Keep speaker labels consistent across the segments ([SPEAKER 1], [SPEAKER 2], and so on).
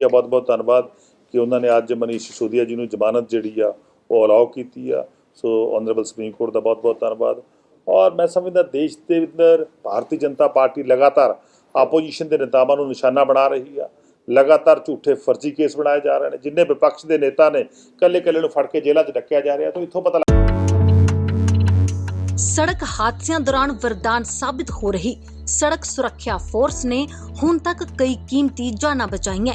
[SPEAKER 1] ਦਾ ਬਹੁਤ ਬਹੁਤ ਧੰਨਵਾਦ ਕਿ ਉਹਨਾਂ ਨੇ ਅੱਜ ਮਨੀਸ਼ ਸਿਸੋਦੀਆ ਜੀ ਨੂੰ ਜ਼ਮਾਨਤ ਜਿਹੜੀ ਆ, ਉਹ ਅਲਾਉ ਕੀਤੀ ਆ। ਸੋ ਆਨਰੇਬਲ ਸੁਪਰੀਮ ਕੋਰਟ ਦਾ ਬਹੁਤ ਬਹੁਤ ਧੰਨਵਾਦ। ਔਰ ਮੈਂ ਸਮਝਦਾ ਦੇਸ਼ ਦੇ ਅੰਦਰ ਭਾਰਤੀ ਜਨਤਾ ਪਾਰਟੀ ਲਗਾਤਾਰ ਆਪੋਜੀਸ਼ਨ ਦੇ ਨੇਤਾਵਾਂ ਨੂੰ ਨਿਸ਼ਾਨਾ ਬਣਾ ਰਹੀ ਆ। ਲਗਾਤਾਰ ਝੂਠੇ ਫਰਜ਼ੀ ਕੇਸ ਬਣਾਏ ਜਾ ਰਹੇ ਨੇ, ਜਿੰਨੇ ਵਿਪਕਸ਼ ਦੇ ਨੇਤਾ ਨੇ ਕੱਲੇ ਕੱਲੇ ਨੂੰ ਫੜ ਕੇ ਜੇਲ੍ਹਾਂ 'ਚ ਡੱਕਿਆ ਜਾ ਰਿਹਾ। ਤਾਂ ਇੱਥੋਂ ਪਤਾ
[SPEAKER 2] ਸੜਕ ਹਾਦਸਿਆਂ ਦੌਰਾਨ ਵਰਦਾਨ ਸਾਬਿਤ ਹੋ ਰਹੀ। ਸੜਕ ਸੁਰੱਖਿਆ ਫੋਰਸ ਨੇ ਹੁਣ ਤੱਕ ਕਈ ਕੀਮਤੀ ਜਾਨਾਂ ਬਚਾਈਆਂ।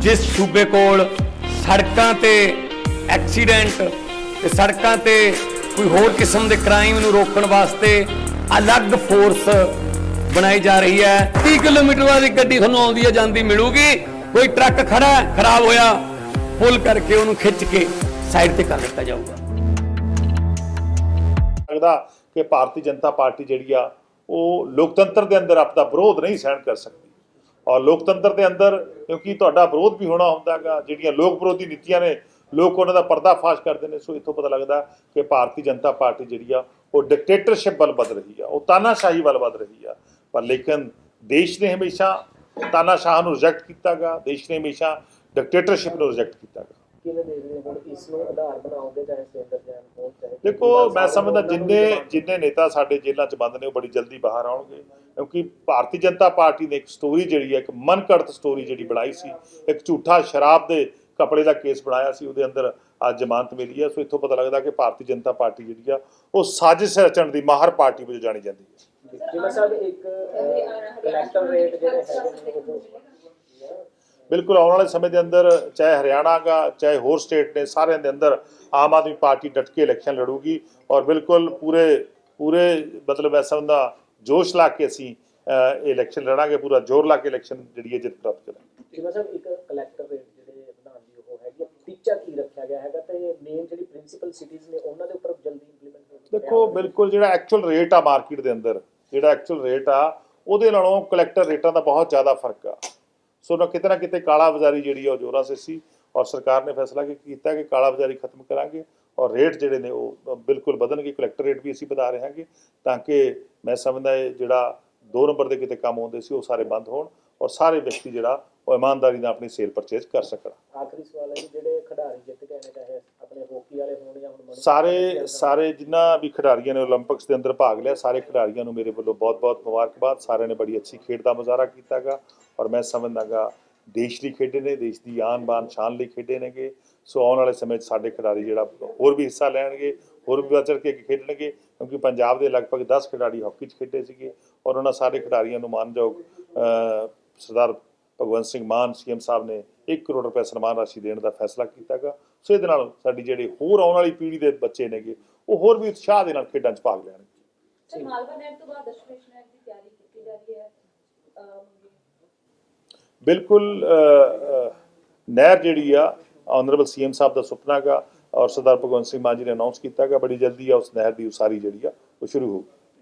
[SPEAKER 3] ਜਿਸ ਸੂਬੇ ਕੋਲ ਸੜਕਾਂ ਤੇ ਐਕਸੀਡੈਂਟ ਤੇ ਸੜਕਾਂ ਤੇ ਕੋਈ ਹੋਰ ਕਿਸਮ ਦੇ ਕ੍ਰਾਈਮ ਨੂੰ ਰੋਕਣ ਵਾਸਤੇ ਅਲੱਗ ਫੋਰਸ ਬਣਾਈ ਜਾ ਰਹੀ ਹੈ। 30 ਕਿਲੋਮੀਟਰ ਵਾਲੀ ਗੱਡੀ ਤੁਹਾਨੂੰ ਆਉਂਦੀ ਹੈ, ਜਾਂਦੀ ਮਿਲੂਗੀ। ਕੋਈ ਟਰੱਕ ਖੜਾ ਖਰਾਬ ਹੋਇਆ, ਪੁੱਲ ਕਰਕੇ ਉਹਨੂੰ ਖਿੱਚ ਕੇ ਸਾਈਡ ਤੇ ਕਰ ਦਿੱਤਾ ਜਾਊਗਾ।
[SPEAKER 1] ਲੱਗਦਾ ਕਿ ਭਾਰਤੀ ਜਨਤਾ ਪਾਰਟੀ ਜਿਹੜੀ ਆ, ਉਹ ਲੋਕਤੰਤਰ ਦੇ ਅੰਦਰ ਆਪਣਾ ਵਿਰੋਧ ਨਹੀਂ ਸਹਿਣ ਕਰ ਸਕਦੀ। ਔਰ ਲੋਕਤੰਤਰ ਦੇ ਅੰਦਰ, ਕਿਉਂਕਿ ਤੁਹਾਡਾ ਵਿਰੋਧ ਵੀ ਹੋਣਾ ਹੁੰਦਾਗਾ ਜਿਹੜੀਆਂ ਲੋਕ ਵਿਰੋਧੀ ਨੀਤੀਆਂ ਨੇ, ਲੋਕ ਉਹਨਾਂ ਦਾ ਪਰਦਾਫਾਸ਼ ਕਰਦੇ ਨੇ, ਸੋ ਇੱਥੋਂ ਪਤਾ ਲੱਗਦਾ ਕਿ ਭਾਰਤੀ ਜਨਤਾ ਪਾਰਟੀ ਜਿਹੜੀ ਆ, ਉਹ ਡਿਕਟੇਟਰਸ਼ਿਪ ਵੱਲ ਵੱਧ ਰਹੀ ਆ, ਉਹ ਤਾਨਾਸ਼ਾਹੀ ਵੱਲ ਵੱਧ ਰਹੀ ਆ। ਪਰ ਲੇਕਿਨ ਦੇਸ਼ ਨੇ ਹਮੇਸ਼ਾ ਤਾਨਾਸ਼ਾਹ ਨੂੰ ਰਿਜੈਕਟ ਕੀਤਾਗਾ ਦੇਸ਼ ਨੇ ਹਮੇਸ਼ਾ ਡਿਕਟੇਟਰਸ਼ਿਪ ਨੂੰ ਰਿਜੈਕਟ ਕੀਤਾਗਾ
[SPEAKER 4] ਕਿਵੇਂ ਦੇਖਦੇ ਹੋ ਹੁਣ ਇਸ ਨੂੰ ਆਧਾਰ ਬਣਾਉਂਦੇ ਚਾਹੇ ਸੇਂਦਰ ਜੈਨ ਹੋਣ ਚਾਹੇ
[SPEAKER 1] ਦੇਖੋ ਮੈਂ ਸਮਝਦਾ ਜਿੰਨੇ ਜਿੰਨੇ ਨੇਤਾ ਸਾਡੇ ਜੇਲ੍ਹਾਂ 'ਚ ਬੰਦ ਨੇ ਉਹ ਬੜੀ ਜਲਦੀ ਬਾਹਰ ਆਉਣਗੇ। ਕਿਉਂਕਿ ਭਾਰਤੀ ਜਨਤਾ ਪਾਰਟੀ ਨੇ ਇੱਕ ਸਟੋਰੀ ਜਿਹੜੀ ਹੈ ਇੱਕ ਮਨਕੜਤ ਸਟੋਰੀ ਜਿਹੜੀ ਬਣਾਈ ਸੀ। ਇੱਕ ਝੂਠਾ ਸ਼ਰਾਬ ਦੇ ਕਪੜੇ ਦਾ ਕੇਸ ਬਣਾਇਆ ਸੀ ਉਹਦੇ ਅੰਦਰ ਅੱਜ ਜ਼ਮਾਨਤ ਮਿਲੀ ਹੈ। ਸੋ ਇੱਥੋਂ ਪਤਾ ਲੱਗਦਾ ਕਿ ਭਾਰਤੀ ਜਨਤਾ ਪਾਰਟੀ ਜਿਹੜੀ ਆ ਉਹ ਸਾਜ਼ਿਸ਼ ਰਚਣ ਦੀ ਮਾਹਰ ਪਾਰਟੀ ਵਜੋਂ ਜਾਣੀ ਜਾਂਦੀ ਹੈ।
[SPEAKER 4] ਜਿਵੇਂ ਸਾਹਿਬ ਇੱਕ ਕਲੈਕਟਰ ਰੇਟ ਜਿਹੜੇ ਹੈਗੇ
[SPEAKER 1] ਬਿਲਕੁਲ ਆਉਣ ਵਾਲੇ ਸਮੇਂ ਦੇ ਅੰਦਰ ਚਾਹੇ ਹਰਿਆਣਾ ਗਾ ਚਾਹੇ ਹੋਰ ਸਟੇਟ ਨੇ ਸਾਰਿਆਂ ਦੇ ਅੰਦਰ ਆਮ ਆਦਮੀ ਪਾਰਟੀ ਡਟ ਕੇ ਇਲੈਕਸ਼ਨ ਲੜੂਗੀ ਔਰ ਬਿਲਕੁਲ ਪੂਰੇ ਪੂਰੇ ਮਤਲਬ ਐਸਾ ਹੁੰਦਾ ਜੋਸ਼ ਲਾ ਕੇ ਅਸੀਂ ਇਲੈਕਸ਼ਨ ਲੜਾਂਗੇ ਪੂਰਾ ਜ਼ੋਰ ਲਾ ਕੇ ਇਲੈਕਸ਼ਨ ਜਿਹੜੀ ਹੈ ਜਿੱਤ ਪ੍ਰਾਪਤ ਕਰਾਂਗੇ।
[SPEAKER 4] ਜਿਵੇਂ ਸਾਹਿਬ ਇੱਕ ਕਲੈਕਟਰ ਰੇਟ ਜਿਹੜੇ ਬਣਾਉਣ ਦੀ ਉਹ ਹੈਗੀ ਟੀਚਾ ਕੀ ਰੱਖਿਆ ਗਿਆ ਹੈਗਾ ਤੇ ਮੇਨ ਜਿਹੜੀ ਪ੍ਰਿੰਸੀਪਲ ਸਿਟੀਜ਼ ਨੇ ਉਹਨਾਂ ਦੇ ਉੱਪਰ ਜਲਦੀ ਇੰਪਲੀਮੈਂਟ ਹੋ
[SPEAKER 1] ਦੇਖੋ ਬਿਲਕੁਲ ਜਿਹੜਾ ਐਕਚੁਅਲ ਰੇਟ ਆ ਮਾਰਕੀਟ ਦੇ ਅੰਦਰ ਜਿਹੜਾ ਐਕਚੁਅਲ ਰੇਟ ਆ ਉਹਦੇ ਨਾਲੋਂ ਕਲੈਕਟਰ ਰੇਟਾਂ ਦਾ ਬਹੁਤ ਜ਼ਿਆਦਾ ਫ਼ਰਕ ਆ। ਸੋ ਨਾ ਕਿਤੇ ਨਾ ਕਿਤੇ ਕਾਲਾ ਬਾਜ਼ਾਰੀ ਜਿਹੜੀ ਆ ਉਹ ਜ਼ੋਰਾਂ ਸੇ ਸੀ ਔਰ ਸਰਕਾਰ ਨੇ ਫੈਸਲਾ ਕੀ ਕੀਤਾ ਕਿ ਕਾਲਾ ਬਾਜ਼ਾਰੀ ਖਤਮ ਕਰਾਂਗੇ ਔਰ ਰੇਟ ਜਿਹੜੇ ਨੇ ਉਹ ਬਿਲਕੁਲ ਵਧਣਗੇ। ਕਲੈਕਟਰ ਰੇਟ ਵੀ ਅਸੀਂ ਵਧਾ ਰਹੇ ਹਾਂਗੇ ਤਾਂ ਕਿ ਮੈਂ ਸਮਝਦਾ ਇਹ ਜਿਹੜਾ ਦੋ ਨੰਬਰ ਦੇ ਕਿਤੇ ਕੰਮ ਹੁੰਦੇ ਸੀ ਉਹ ਸਾਰੇ ਬੰਦ ਹੋਣ ਔਰ ਸਾਰੇ ਵਿਅਕਤੀ ਜਿਹੜਾ ਉਹ ਇਮਾਨਦਾਰੀ ਨਾਲ ਆਪਣੀ ਸੇਲ ਪਰਚੇਸ ਕਰ ਸਕਣ।
[SPEAKER 4] ਆਖਰੀ ਸਵਾਲ ਹੈ ਜੀ ਜਿਹੜੇ ਖਿਡਾਰੀ ਜਿੱਤ ਗਏ ਨੇ ਚਾਹੇ ਆਪਣੇ ਹਾਕੀ ਵਾਲੇ ਹੋਣ ਜਾਂ ਹੁਣ
[SPEAKER 1] ਸਾਰੇ ਸਾਰੇ ਜਿੰਨਾ ਵੀ ਖਿਡਾਰੀਆਂ ਨੇ 올림픽ਸ ਦੇ ਅੰਦਰ ਭਾਗ ਲਿਆ ਸਾਰੇ ਖਿਡਾਰੀਆਂ ਨੂੰ ਮੇਰੇ ਵੱਲੋਂ ਬਹੁਤ-ਬਹੁਤ ਮੁਬਾਰਕਬਾਦ। ਸਾਰਿਆਂ ਨੇ ਬੜੀ ਅੱਛੀ ਖੇਡ ਦਾ ਮੁਜ਼ਾਹਰਾ ਕੀਤਾਗਾ। ਔਰ ਮੈਂ ਸਮਝਦਾਗਾ ਦੇਸ਼ ਲਈ ਖੇਡੇ ਨੇ ਦੇਸ਼ ਦੀ ਆਨ ਬਾਨ ਸ਼ਾਨ ਲਈ ਖੇਡੇ ਨੇਗੇ। ਸੋ ਆਉਣ ਵਾਲੇ ਸਮੇਂ 'ਚ ਸਾਡੇ ਖਿਡਾਰੀ ਜਿਹੜਾ ਹੋਰ ਵੀ ਹਿੱਸਾ ਲੈਣਗੇ ਹੋਰ ਵੀ ਵਚੜ ਕੇ ਖੇਡਣਗੇ ਕਿਉਂਕਿ ਪੰਜਾਬ ਦੇ ਲਗਭਗ 10 ਖਿਡਾਰੀ ਹਾਕੀ 'ਚ ਖੇਡੇ ਸੀਗੇ। ਔਰ ਉਹਨਾਂ ਸਾਰੇ ਖਿਡਾਰੀਆਂ ਨੂੰ ਮਾਨਯੋਗ ਸਰਦਾਰ ਭਗਵੰਤ ਸਿੰਘ ਮਾਨ ਸੀਐਮ ਸਾਹਿਬ ਨੇ 1 ਕਰੋੜ ਰੁਪਏ ਸਨਮਾਨ ਰਾਸ਼ੀ ਦੇਣ ਦਾ ਫੈਸਲਾ ਕੀਤਾਗਾ। ਸੋ ਇਹਦੇ ਨਾਲ ਸਾਡੀ ਜਿਹੜੀ ਹੋਰ ਆਉਣ ਵਾਲੀ ਪੀੜ੍ਹੀ ਦੇ ਬੱਚੇ ਨੇਗੇ ਉਹ ਹੋਰ ਵੀ ਉਤਸ਼ਾਹ ਦੇ ਨਾਲ ਖੇਡਾਂ 'ਚ ਭਾਗ ਲੈਣਗੇ।
[SPEAKER 5] ਸਰ ਮਾਲਵਾ ਨੈਟ ਤੋਂ ਬਾਅਦ ਦਸ਼ਮੇਸ਼ ਨੈਟ ਦੀ ਤਿਆਰੀ ਕੀਤੀ ਜਾ ਰਹੀ ਹੈ।
[SPEAKER 1] ਬਿਲਕੁਲ ਨਹਿਰ ਜਿਹੜੀ ਆ ਆਨਰੇਬਲ ਸੀਐਮ ਸਾਹਿਬ ਦਾ ਸੁਪਨਾ ਗਾ ਔਰ ਸਰਦਾਰ ਭਗਵੰਤ ਸਿੰਘ ਮਾਨ ਜੀ ਨੇ ਅਨਾਉਂਸ ਕੀਤਾਗਾ ਬੜੀ ਜਲਦੀ ਆ ਉਸ ਨਹਿਰ ਦੀ ਉਸਾਰੀ ਜਿਹੜੀ ਆ ਉਹ ਸ਼ੁਰੂ ਹੋਊਗੀ।